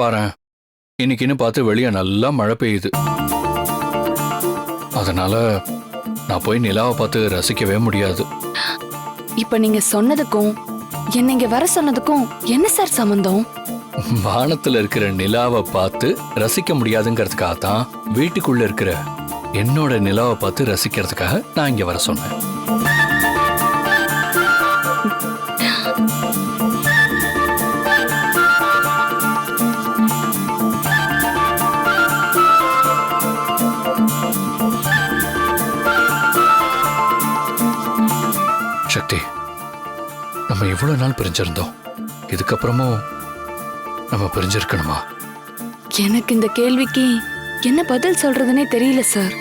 பாரேன் இன்னைக்குன்னு பார்த்து வெளியே நல்லா மழை பெய்யுது. அதனால நான் போய் நிலாவை பார்த்து ரசிக்கவே முடியாது. இப்ப நீங்க சொன்னதுக்கும் என்ன இங்க வர சொன்னதுக்கும் என்ன சார் சம்பந்தம்? வானத்துல இருக்கிற நிலாவை பார்த்து ரசிக்க முடியாதுங்கிறதுக்காக தான் வீட்டுக்குள்ள இருக்கிற என்னோட நிலாவை பார்த்து ரசிக்கிறதுக்காக நான் இங்க வர சொன்னேன். நம்ம இவ்வளவு நாள் பிரிஞ்சிருந்தோம்? இதுக்கப்புறமும் நம்ம பிரிஞ்சிருக்கணுமா? எனக்கு இந்த கேள்விக்கு என்ன பதில் சொல்றதுனே தெரியல சார்.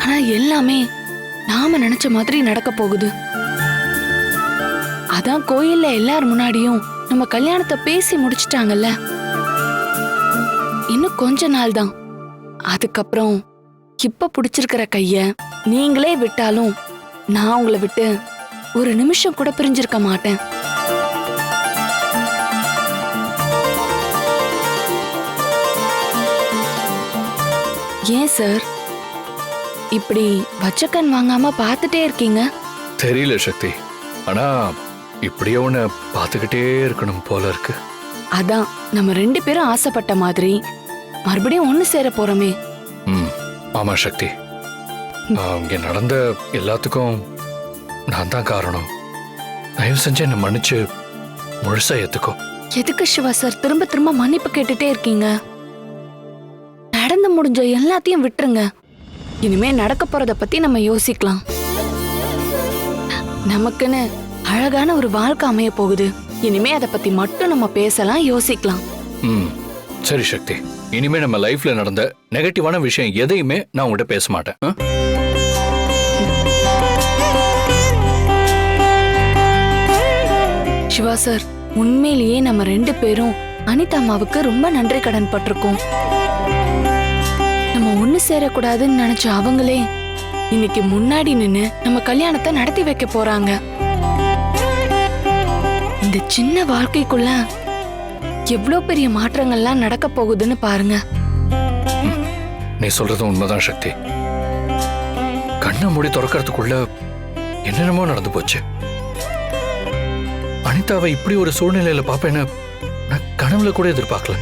ஆனா எல்லாமே நாம நினைச்ச மாதிரி நடக்க போகுது. அதான் கோயில்ல எல்லார் முன்னாடியும் நம்ம கல்யாணத்தை பேசி முடிச்சிட்டாங்கல்ல. இன்னும் கொஞ்ச நாள் தான். அதுக்கப்புறம் இப்ப பிடிச்சிருக்கிற கைய நீங்களே விட்டாலும் நான் உங்களை விட்டு ஒரு நிமிஷம் கூட பிரிஞ்சிருக்க மாட்டேன். ஏன் சார்? இப்படி வச்சக்கன் வாங்காம பார்த்துட்டே இருக்கீங்க? தெரியல சக்தி. ஆனா இப்படியே உன்னை பார்த்துக்கிட்டே இருக்கணும் போல இருக்கு. அதான் நம்ம ரெண்டு பேரும் ஆசைப்பட்ட மாதிரி. மறுபடியும் ஒண்ணு சேர போறோமே. ம் ஆமா சக்தி. இங்க நடந்த எல்லாத்துக்கும் நான் தான் காரணம். தயவு செஞ்சு என்னை மன்னிச்சு முழுசா ஏத்துக்கோ. எதுக்கு சிவா சார்? திரும்ப திரும்ப மன்னிப்பு கேட்டுட்டே இருக்கீங்க. நடந்து முடிஞ்ச எல்லாத்தையும் விட்டுருங்க. இனிமே நடக்க போறத பத்தி நம்ம யோசிக்கலாம். நமக்குன்னு அழகான ஒரு வாழ்க்கை அமைய போகுது. இனிமே அதை பத்தி மட்டும் நம்ம பேசலாம் யோசிக்கலாம். ம். சரி சக்தி. இனிமே நம்ம லைஃப்ல நடந்த நெகட்டிவான விஷயம் எதையுமே நான் உங்ககிட்ட பேச மாட்டேன். சிவா சார் உண்மையிலேயே நம்ம ரெண்டு பேரும் அனிதா அம்மாவுக்கு ரொம்ப நன்றி கடன் பட்டிருக்கோம். நம்ம ஒண்ணு சேரக்கூடாதுன்னு நினைச்ச அவங்களே இன்னைக்கு முன்னாடி நின்னு நம்ம கல்யாணத்தை நடத்தி வைக்க போறாங்க. இந்த சின்ன வாழ்க்கைக்குள்ள எவ்வளோ பெரிய மாற்றங்கள்லாம் நடக்க போகுதுன்னு பாருங்க. நீ சொல்றது உண்மைதான் சக்தி. கண்ணை மூடி திறக்கிறதுக்குள்ள என்னென்னமோ நடந்து போச்சு. அனிதாவை இப்படி ஒரு சூழ்நிலையில பாப்பேன்னு நான் கனவுல கூட எதிர்பார்க்கல.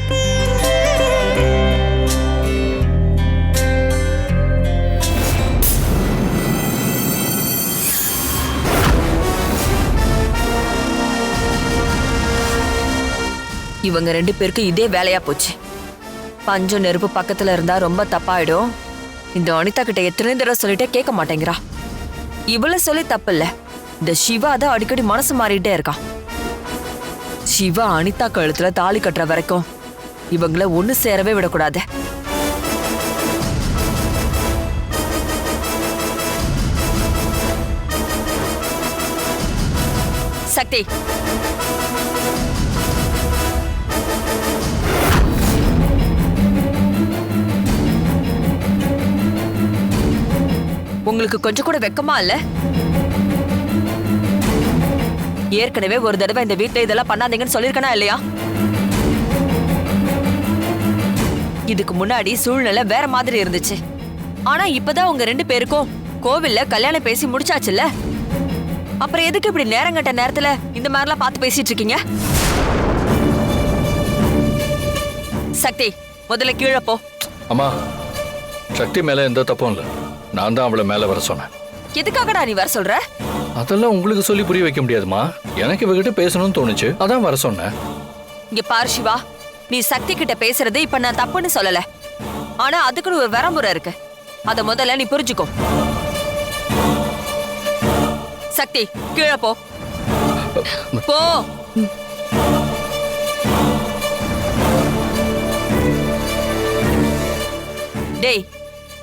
இவங்க ரெண்டு பேருக்கு இதே வேலையா போச்சு. பஞ்சம் நெருப்பு பக்கத்துல இருந்தா ரொம்ப தப்பாயிடும். இந்த அனிதா கிட்ட எத்தனை தடவை சொல்லிட்டே கேட்க மாட்டேங்கிறா. இவ்வளவு சொல்லி தப்பு இல்ல. இந்த சிவா தான் அடிக்கடி மனசு மாறிட்டே இருக்கான் சிவா அனிதா கழுத்துல தாலி கட்டுற வரைக்கும் இவங்கள ஒண்ணு சேரவே விடக்கூடாது. சக்தி. உங்களுக்கு கொஞ்சம் கூட வெக்கமா இல்லை? ஏற்கனவே ஒரு தடவை இந்த வீட்ல இதெல்லாம் பண்ணாதீங்கன்னு சொல்லிருக்கனா இல்லையா? இதுக்கு முன்னாடி சூழ்நிலை வேற மாதிரி இருந்துச்சு. ஆனா இப்பதான் உங்க ரெண்டு பேருக்கும் கோவில்ல கல்யாணம் பேசி முடிச்சாச்சுல்ல? அப்புறம் எதுக்கு இப்படி நேரங்கட்ட நேரத்துல இந்த மாதிரிலாம் பார்த்து பேசிட்டு இருக்கீங்க? சக்தி முதல்ல கீழே போ. அம்மா சக்தி மேல எந்த தப்பும் இல்லை. நான் தான் அவளை மேல வர சொன்னேன். எதுக்காகடா நீ வர சொல்ற? அதெல்லாம் உங்களுக்கு சொல்லி புரிய வைக்க முடியாதுமா? எனக்கு இவகிட்ட பேசணும்னு தோணுச்சு. அதான் வர சொன்னேன். இங்க பாரு சிவா. நீ சக்தி கிட்ட பேசுறது இப்ப நான் தப்புன்னு சொல்லல. ஆனா அதுக்குன்னு ஒரு வரம்புற இருக்கு. அத முதல்ல நீ புரிஞ்சுக்கோ. சக்தி கீழே போ. போ. டேய்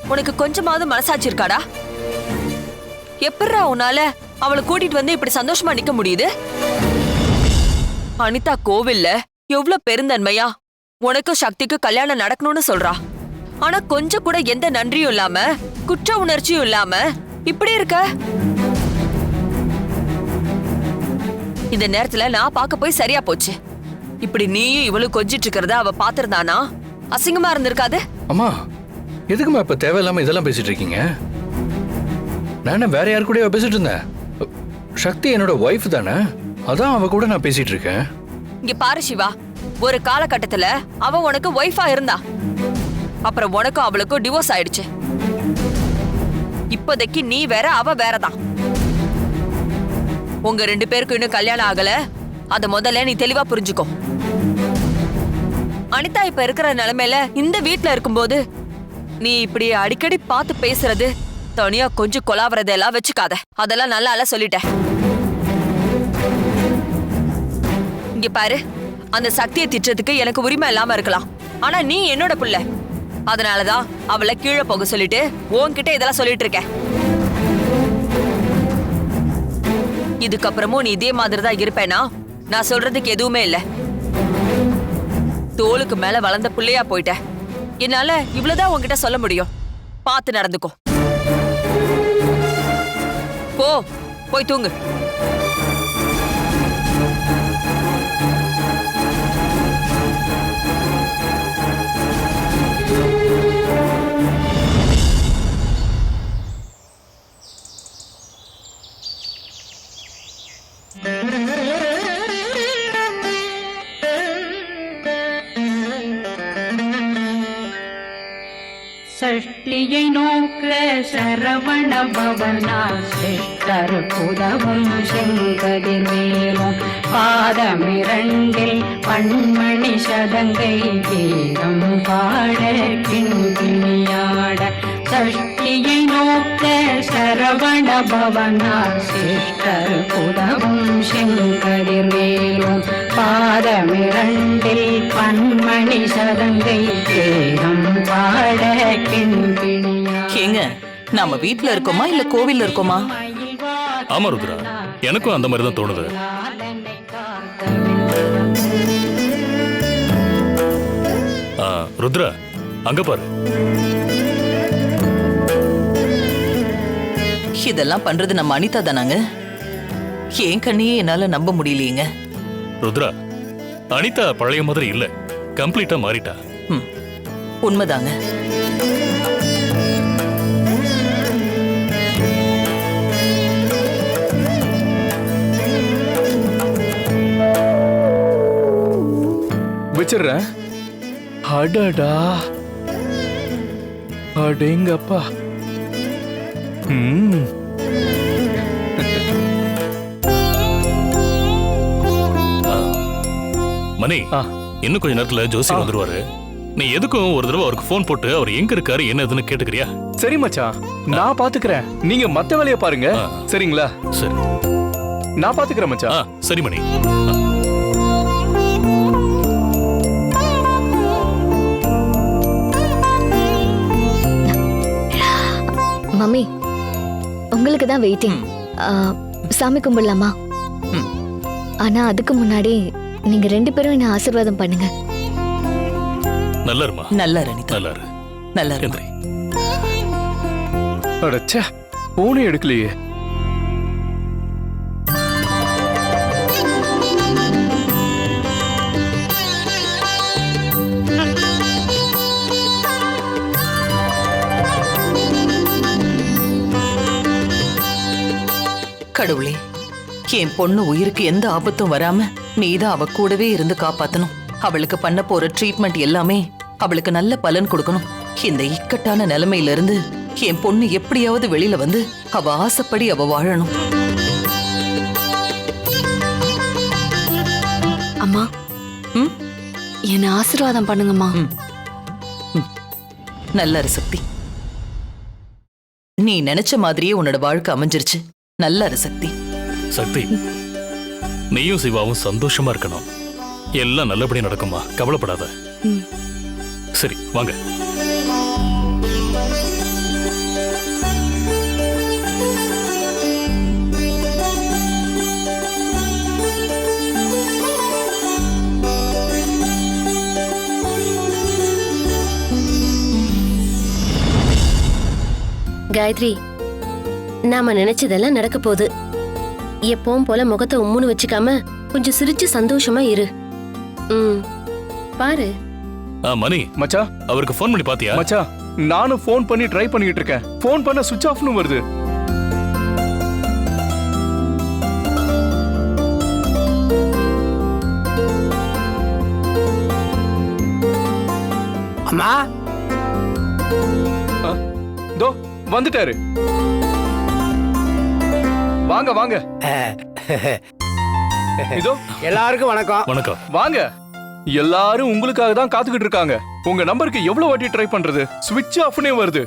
உனக்கு கொஞ்சமாவது மனசாட்சி இருக்காடா? எப்படிடா உன்னால அவளை கூட்டிட்டு வந்து இப்படி சந்தோஷமா நிக்க முடியுது? அனிதா கோவில்ல எவ்வளவு பெருந்தன்மையா? உனக்கும் சக்திக்கு கல்யாணம் நடக்கணும்னு சொல்றா. ஆனா கொஞ்சம் கூட எந்த நன்றியும் இல்லாம குற்ற உணர்ச்சியும் இல்லாம இப்படி இருக்க? இந்த நேரத்துல நான் பார்க்க போய் சரியா போச்சு. இப்படி நீயும் இவளும் கொஞ்சிட்டு இருக்கிறத அவ பாத்திருந்தானா அசிங்கமா இருந்திருக்காது? அம்மா எதுக்கும்மா இப்ப தேவையில்லாம இதெல்லாம் பேசிட்டு இருக்கீங்க? நான் வேற யாரு கூட பேசிட்டு இருந்தேன்? சக்தி என்னோட ஒய்ஃப் தானே? அதான் அவ கூட நான் பேசிட்டு இருக்கேன். இங்க பாரு சிவா ஒரு காலகட்டத்துல அவ உனக்கு ஒய்ஃபா இருந்தா. அப்புறம் உனக்கும் அவளுக்கும் டிவோர்ஸ் ஆயிடுச்சு. இப்போதைக்கு நீ வேற அவ வேறதான். உங்க ரெண்டு பேருக்கும் இன்னும் கல்யாணம் ஆகல. அத முதல்ல நீ தெளிவா புரிஞ்சுக்கோ. அனிதா இப்ப இருக்கிற நிலைமையில இந்த வீட்ல இருக்கும்போது நீ இப்படி அடிக்கடி பார்த்து பேசுறது தனியா கொஞ்சம் கொலாவறதெல்லாம் வச்சுக்காத. அதெல்லாம் நல்லால சொல்லிட்டேன். இங்க பாரு. அந்த சக்தியை திட்டுறதுக்கு எனக்கு உரிமை இல்லாம இருக்கலாம். ஆனா நீ என்னோட புள்ள. அதனாலதான் அவளை கீழே போக சொல்லிட்டு உன்கிட்ட இதெல்லாம் சொல்லிட்டு இருக்கேன். இதுக்கப்புறமும் நீ இதே மாதிரி தான் இருப்பேனா? நான் சொல்றதுக்கு எதுவுமே இல்ல. தோளுக்கு மேல வளர்ந்த புள்ளையா போயிட்ட. என்னால இவ்வளவுதான் உன்கிட்ட சொல்ல முடியும். பார்த்து நடந்துக்கோ. போ போய் தூங்கு. சஷ்டியை நோக்க சரவண பவனா சிஷ்டர் புதவும் செங்கதிர்வேலும் பாதமிரண்டில் பண்மணி சதங்கை கீதம் பாட கிண்கிணியாட சஷ்டியை நோக்க சரவண பவனா சிஷ்டர் புதவும் செங்கதிர்வேலும் பாதமிரண்டில் பன்மணி சதங்கை தேகம் பாட ஏங்க நாம வீட்ல இருக்கோமா இல்ல கோவில்ல இருக்கோமா? ஆமா ருத்ரா எனக்கும் அந்த மாதிரி தான் தோணுது. ஆ, ருத்ரா அங்க பாரு. இதெல்லாம் பண்றது நம்ம அனிதா தானாங்க. ஏன் கண்ணையே என்னால நம்ப முடியலையேங்க? ருத்ரா அனிதா பழைய மாதிரி இல்ல. கம்ப்ளீட்டா மாறிட்டா. ம், உண்மைதாங்க. வச்சிடுறேன். அடடா. அடேங்கப்பா. மணி. இன்னும் கொஞ்ச நேரத்துல ஜோசி. வந்துருவாரு. நீ எதுக்கும் ஒரு தடவை அவருக்கு ஃபோன் போட்டு அவர் எங்க இருக்காரு என்ன ஏதுன்னு கேட்டுக்கிறியா? சரி மச்சான் நான் பாத்துக்கிறேன். நீங்க மத்த வேலையை பாருங்க. சரிங்களா? சரி. நான் பாத்துக்கிறேன் ஆ மச்சான் சரி மணி. உங்களுக்கு தான் வெயிட்டிங் சாமி கும்பிடலாமா? ம். ஆனா அதுக்கு முன்னாடி நீங்க ரெண்டு பேரும் என்ன ஆசீர்வாதம் பண்ணுங்க. நல்லா இருமா நல்லா அனிதா. நல்லா நல்லா இரு. போனே எடுக்கலையே. கடவுளே என் பொண்ணு உயிருக்கு எந்த ஆபத்தும் வராம நீதான் அவ கூடவே இருந்து காப்பாத்தணும். அவளுக்கு பண்ண போற ட்ரீட்மெண்ட் எல்லாமே அவளுக்கு நல்ல பலன் கொடுக்கணும். இந்த இக்கட்டான நிலைமையில இருந்து என் பொண்ணு எப்படியாவது வெளியில வந்து அவ ஆசைப்படி அவ வாழணும். அம்மா ம்? என்ன ஆசீர்வாதம் பண்ணுங்கம்மா. நல்ல சக்தி. நீ நினைச்ச மாதிரியே உன்னோட வாழ்க்கை அமைஞ்சிருச்சு. நல்ல இரு சக்தி சக்தி நீயும் சிவாவும் சந்தோஷமா இருக்கணும். எல்லாம் நல்லபடியா நடக்குமா கவலைப்படாத. சரி வாங்க. காயத்ரி நாம நினைச்சதெல்லாம் நடக்க போகுது. எப்பவும் போல முகத்தை உம்முன்னு வச்சுக்காம கொஞ்சம் சிரிச்சு சந்தோஷமா இரு. ம். பாரு. ஆ மணி. மச்சான் அவருக்கு ஃபோன் பண்ணி பாத்தியா? மச்சான் நானும் ஃபோன் பண்ணி ட்ரை பண்ணிட்டு இருக்கேன். ஃபோன் பண்ண சுவிட்ச் ஆஃப்னு வருது. அம்மா. தோ வந்துட்டாரு. வாங்க வாங்க. இதோ. எல்லாருக்கும் வணக்கம். வணக்கம். வாங்க. எல்லாரும் உங்களுக்காக தான் காத்துக்கிட்டு இருக்காங்க. உங்க நம்பருக்கு எவ்வளவு வாட்டி ட்ரை பண்றது? சுவிட்ச் ஆஃப்னே வருது.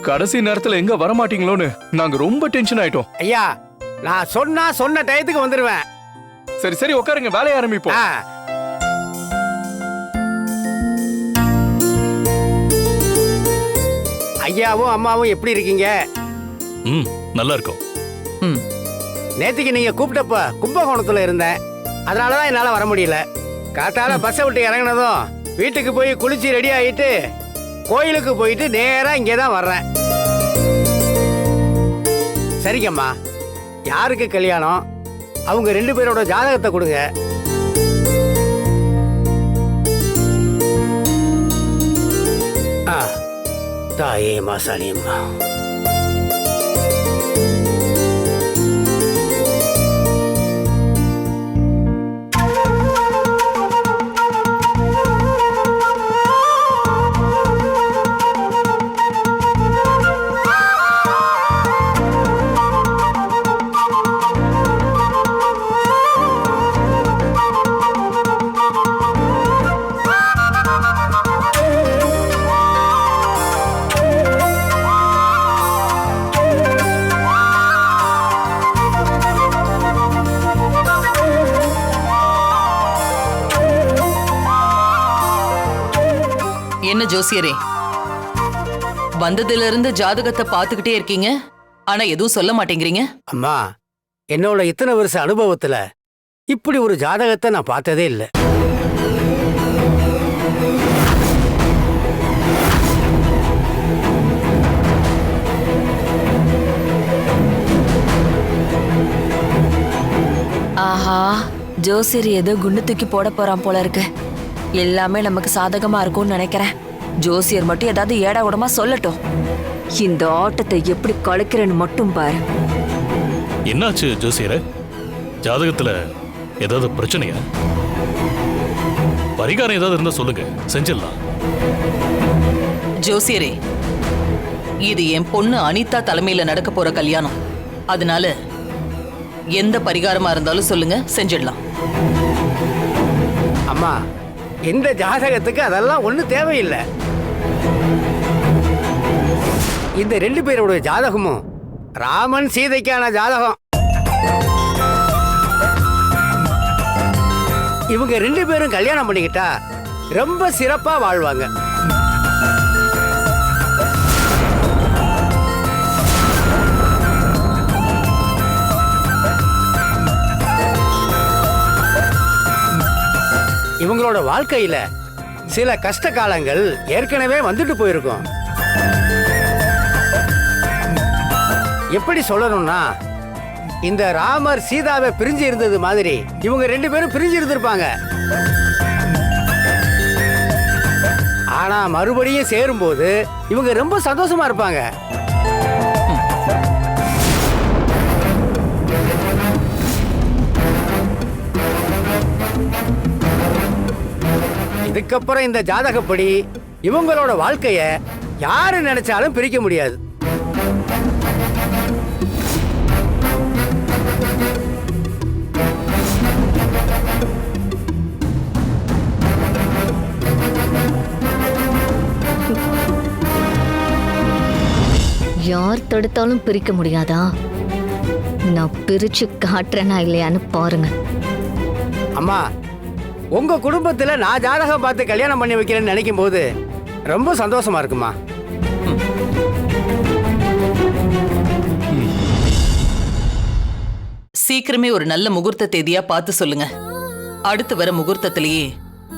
கடைசி நேரத்துல எங்க வர மாட்டீங்களோன்னு நாங்க ரொம்ப டென்ஷன் ஆயிட்டோம். ஐயா நான் சொன்னா சொன்ன டயத்துக்கு வந்துருவேன். சரி சரி உட்காருங்க. வேலைய ஆரம்பிப்போம். ஐயாவும் அம்மாவும் எப்படி இருக்கீங்க? ம் நல்லா இருக்கும். நேத்திக்கு நீங்க கூப்பிட்டப்ப கும்பகோணத்துல இருந்தேன். அதனால தான் என்னால வர முடியல. காட்டால பஸ்ஸை விட்டு இறங்கினதும் வீட்டுக்கு போய் குளிச்சு ரெடி ஆகிட்டு கோயிலுக்கு போயிட்டு நேரா இங்கே தான் வர்றேன். சரிங்கம்மா. யாருக்கு கல்யாணம்? அவங்க ரெண்டு பேரோட ஜாதகத்தை கொடுங்க. ஆ தாயே மாசாணியம்மா. ஜோசியரே வந்ததுல இருந்து ஜாதகத்தை பாத்துக்கிட்டே இருக்கீங்க? ஆனா எதுவும் சொல்ல மாட்டேங்கிறீங்க? அம்மா என்னோட இத்தனை வருஷ அனுபவத்துல இப்படி ஒரு ஜாதகத்தை நான் பார்த்ததே இல்லை. ஆஹா ஜோசியர் ஏதோ குண்டு தூக்கி போட போறான் போல இருக்கு. எல்லாமே நமக்கு சாதகமா இருக்கும்னு நினைக்கிறேன். ஜோசியர் மட்டும் ஏதாவது ஏடா கூடமா சொல்லட்டும். இந்த ஆட்டத்தை எப்படி கலைக்கிறேன்னு மட்டும் பாரு. என்னாச்சு ஜோசியர? ஜாதகத்துல ஏதாவது பிரச்சனையா? பரிகாரம் ஏதாவது இருந்தா சொல்லுங்க. செஞ்சிடலாம். ஜோசியரே இது என் பொண்ணு அனிதா தலைமையில நடக்க போற கல்யாணம். அதனால எந்த பரிகாரமா இருந்தாலும் சொல்லுங்க செஞ்சிடலாம். அம்மா இந்த ஜாதகத்துக்கு அதெல்லாம் ஒன்றும் தேவையில்லை. இந்த ரெண்டு பேருடைய ஜாதகமும் ராமன் சீதைக்கான ஜாதகம். இவங்க ரெண்டு பேரும் கல்யாணம் பண்ணிக்கிட்டா ரொம்ப சிறப்பா வாழ்வாங்க. இவங்களோட வாழ்க்கையில சில கஷ்ட காலங்கள் ஏற்கனவே வந்துட்டு போயிருக்கும். எப்படி சொல்லணும்னா இந்த ராமர் சீதாவை பிரிஞ்சு இருந்தது மாதிரி இவங்க ரெண்டு பேரும் பிரிஞ்சு இருந்திருப்பாங்க. ஆனா மறுபடியும் சேரும்போது இவங்க ரொம்ப சந்தோஷமா இருப்பாங்க. இதுக்கப்புறம் இந்த ஜாதகப்படி இவங்களோட வாழ்க்கைய யாரு நினைச்சாலும் பிரிக்க முடியாது. யார் தடுத்தாலும் பிரிக்க முடியாதா? நான் பிரிச்சு காட்டுறேனா இல்லையான்னு பாருங்க. அம்மா உங்க குடும்பத்துல நான் ஜாதகம் பார்த்து கல்யாணம் பண்ணி வைக்கிறேன்னு நினைக்கும் போது ரொம்ப சந்தோஷமா இருக்குமா? சீக்கிரமே ஒரு நல்ல முகூர்த்த தேதியா பார்த்து சொல்லுங்க. அடுத்து வர முகூர்த்தத்திலேயே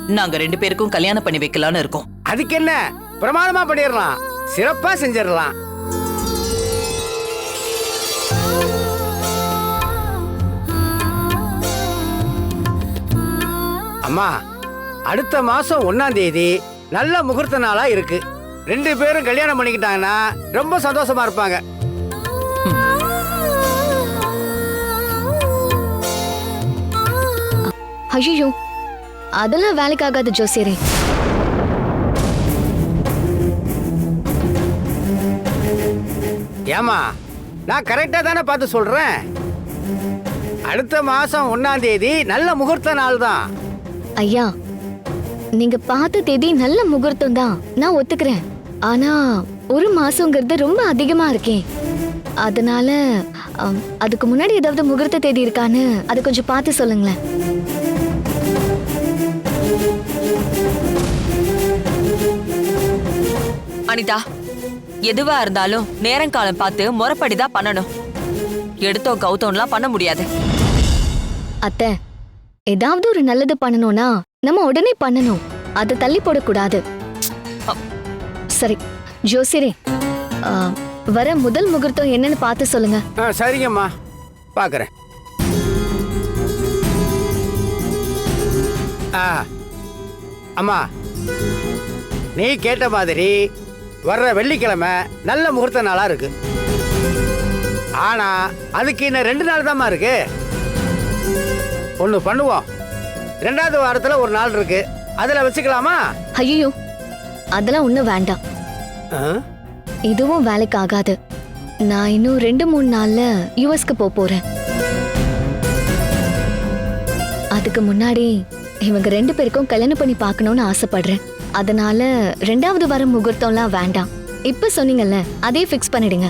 நாங்க ரெண்டு பேருக்கும் கல்யாணம் பண்ணி வைக்கலாம்னு இருக்கோம். அதுக்கு என்ன பிரமாதமா பண்ணிடலாம். சிறப்பா செஞ்சிடலாம். அம்மா அடுத்த மாசம் ஒன்னாம் தேதி நல்ல முகூர்த்த நாளா இருக்கு. ரெண்டு பேரும் கல்யாணம் பண்ணிக்கிட்டாங்கன்னா ரொம்ப சந்தோஷமா இருப்பாங்க. ஐயோ அதெல்லாம் வேலைக்கு ஆகாது ஜோசியரே. ஏமா நான் கரெக்டா தானே பார்த்து சொல்றேன்? அடுத்த மாசம் ஒன்னாம் தேதி நல்ல முகூர்த்த நாள் தான் ஐயா நீங்க பார்த்த தேதி நல்ல முகூர்த்தம் தான். நான் ஒத்துக்கிறேன். ஆனா ஒரு மாசங்கிறது ரொம்ப அதிகமா இருக்கேன் அதனால அதுக்கு முன்னாடி ஏதாவது முகூர்த்த தேதி இருக்கான்னு அதை கொஞ்சம் பார்த்து சொல்லுங்களேன். அனிதா எதுவா இருந்தாலும் நேரங்காலம் பார்த்து முறைப்படி தான் பண்ணணும். எடுத்தோம் கௌத்தம்லாம் பண்ண முடியாது. அத்தை ஏதாவது ஒரு நல்லது பண்ணணும்னா நம்ம உடனே பண்ணணும். அதை தள்ளி போடக்கூடாது. சரி ஜோசியரே வர முதல் முகூர்த்தம் என்னன்னு பார்த்து சொல்லுங்க. சரிங்கம்மா. பார்க்குறேன். அம்மா நீ கேட்ட மாதிரி வர்ற வெள்ளிக்கிழமை நல்ல முகூர்த்த நாளா இருக்கு. ஆனா அதுக்கு இன்னும் ரெண்டு நாள் தாம்மா இருக்கு. ஒன்று பண்ணுவோம். ரெண்டாவது வாரத்தில் ஒரு நாள் இருக்கு. அதில் வச்சுக்கலாமா? ஐயோ அதெல்லாம் ஒன்றும் வேண்டாம்? இதுவும் வேலைக்கு ஆகாது. நான் இன்னும் ரெண்டு மூணு நாள்ல யுஎஸ்க்கு போக போறேன். அதுக்கு முன்னாடி இவங்க ரெண்டு பேருக்கும் கல்யாணம் பண்ணி பார்க்கணும்னு ஆசைப்படுறேன். அதனால ரெண்டாவது வாரம் முகூர்த்தம்லாம் வேண்டாம். இப்ப சொன்னீங்கல்ல அதே ஃபிக்ஸ் பண்ணிடுங்க.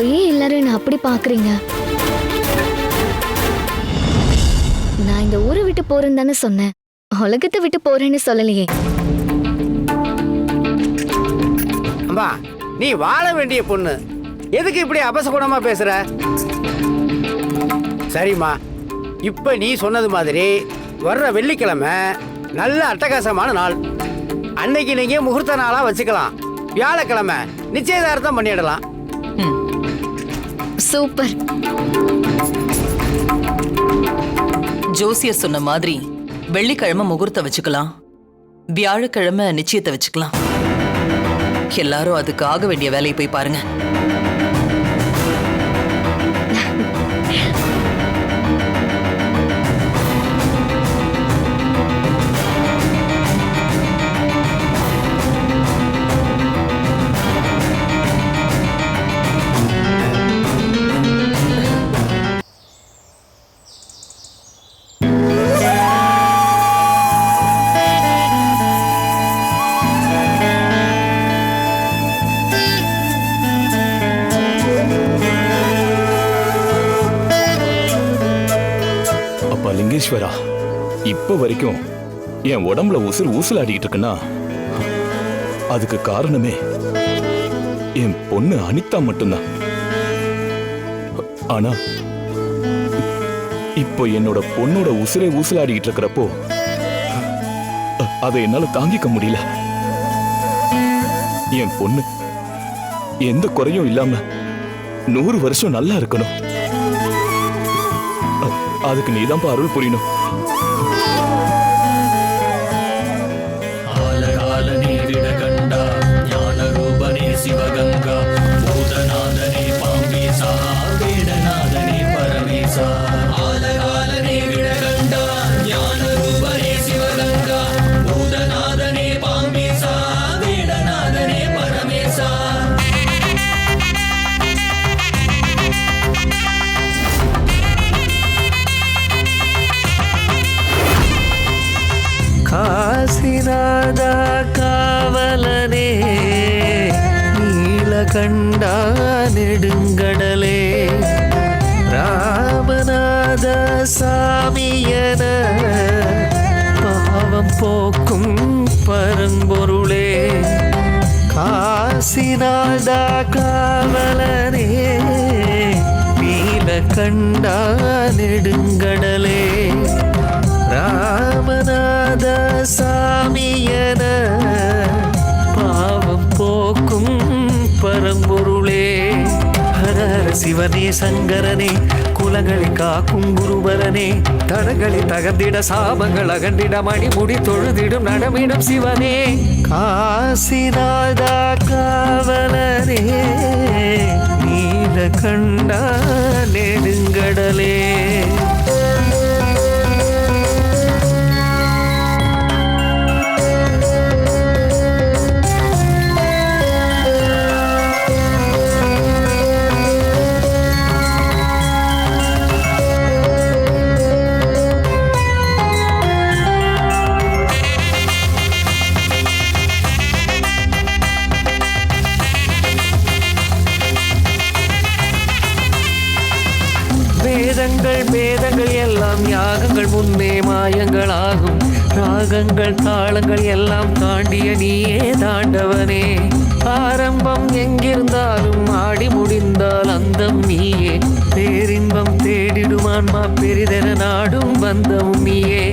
இப்பயே எல்லாரும் என்ன அப்படி பாக்குறீங்க நான் இந்த ஊரை விட்டு போறேன்னு தானே சொன்னேன். உலகத்தை விட்டு போறேன்னு சொல்லலையே. அம்மா நீ வாழ வேண்டிய பொண்ணு. எதுக்கு இப்படி அபசகுணமா பேசுற? சரிம்மா இப்ப நீ சொன்னது மாதிரி வர்ற வெள்ளிக்கிழமை நல்ல அட்டகாசமான நாள். அன்னைக்கு நீங்க முகூர்த்த நாளா வச்சுக்கலாம். வியாழக்கிழமை நிச்சயதார்த்தம் பண்ணிடலாம். சூப்பர். ஜோசியர் சொன்ன மாதிரி வெள்ளிக்கிழமை முகூர்த்தம் வச்சுக்கலாம். வியாழக்கிழமை நிச்சயத்தை வச்சுக்கலாம். எல்லாரும் அதுக்கு ஆக வேண்டிய வேலையை போய் பாருங்க. ஈஸ்வரா இப்ப வரைக்கும் என் உடம்புல உசுறு ஊசலாடிக்கிட்டு இருக்குன்னா அதுக்கு காரணமே என் பொண்ணு அனிதா மட்டும்தான். ஆனா இப்போ என்னோட பொண்ணோட உசுரே ஊசலாடிக்கிட்டு இருக்கிறப்போ அதை என்னால தாங்கிக்க முடியல. என் பொண்ணு எந்த குறையும் இல்லாம நூறு வருஷம் நல்லா இருக்கணும். அதுக்கு நீதான்ப்பா அருள் புரியணும். வாடா நெடுங்கடலே. ராமநாத சாமியன பாவம் போக்கும் பரம்பொருளே. காசினாடா காவலனே நீல கண்டா நெடுங்கடலே. ராமநாத சாமியன சிவனே சங்கரனே குலங்களை காக்கும் குருபரனே தடங்களை தகர்ந்திட சாபங்கள் அகண்டிட மணிமுடி தொழுதிடும் நடமிடும் சிவனே. காசிநாதா காவலரே நீல கண்டா நெடுங்கடலே. எல்லாம் முன்னே மாயங்களாகும். ராகங்கள் தாளங்கள் எல்லாம் தாண்டிய நீயே தாண்டவனே. ஆரம்பம் எங்கிருந்தாலும் ஆடி முடிந்தால் அந்தம் நீயே. பேரின்பம் தேடிடுமான்மா பெரிதென நாடும் பந்தம் நீயே.